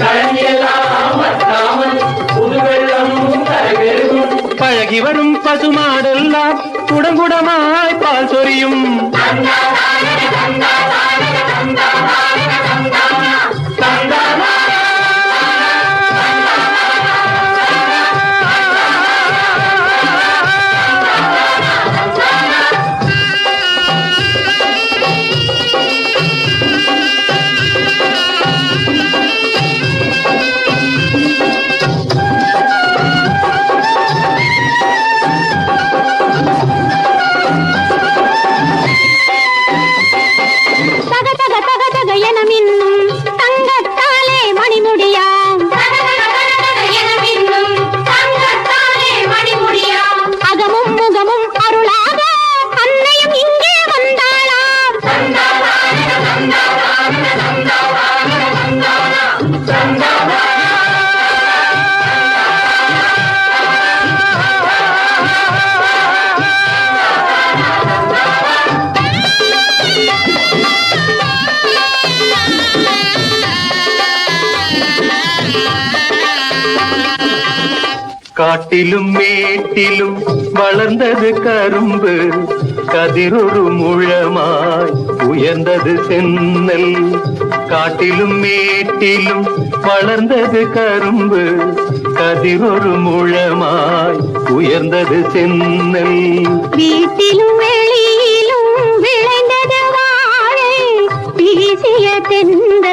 கழனியெல்லாம் வற்றாமல் புது வெள்ளம் கரை பெருகும். பழகி வரும் பசுமாடெல்லாம் குடங்குடமாய் பால் சொரியும். காட்டிலும் மேட்டிலும் வளர்ந்தது கரும்பு. கதிரொரு முழமாய் உயர்ந்தது சென்னல் காட்டிலும் மேட்டிலும் வளர்ந்தது கரும்பு. கதிரொரு முழமாய் உயர்ந்தது சென்னல் வீட்டிலும் வெளியிலும் விளைந்தது வாழை. வீசிய தென்னல்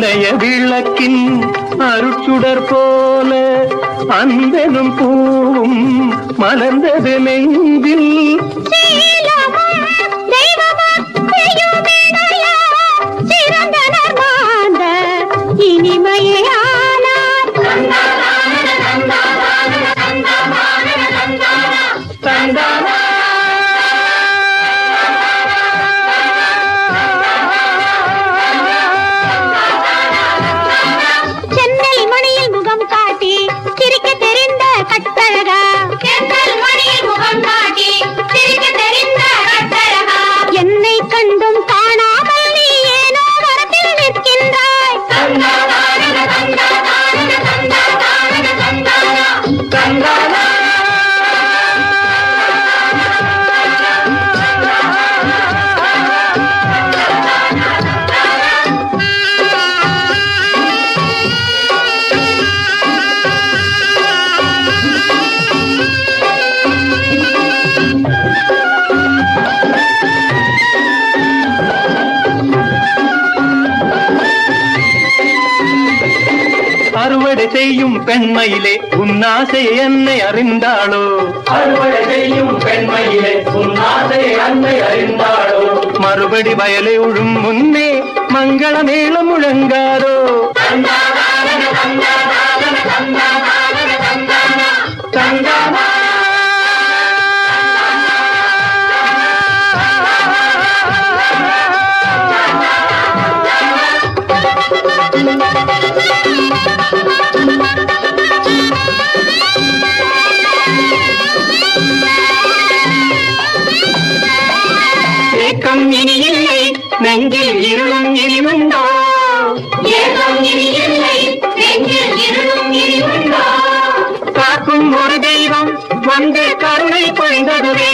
ஆலய விளக்கின் அருச்சுடர் போல அந்தனும் பூவும் மலர்ந்தது நெஞ்சில். அறுவடை செய்யும் பெண்மையிலே உன்னாசை என்னை அறிந்தாளோ? அறுவடை செய்யும் பெண்மையிலே உன்னாசை அன்னை அறிந்தாளோ? மறுபடி வயலை உழும் முன்னே மங்கள மேளம் முழங்காதோ ஏக்கம் நெஞ்சில் இருளும் இனிமுண்டோ ஏகம் இனி இல்லை நெஞ்சில் இருளும் இனி உண்டோ காக்கும் ஒரு தெய்வம் வந்து கருணை பொழிந்ததுவே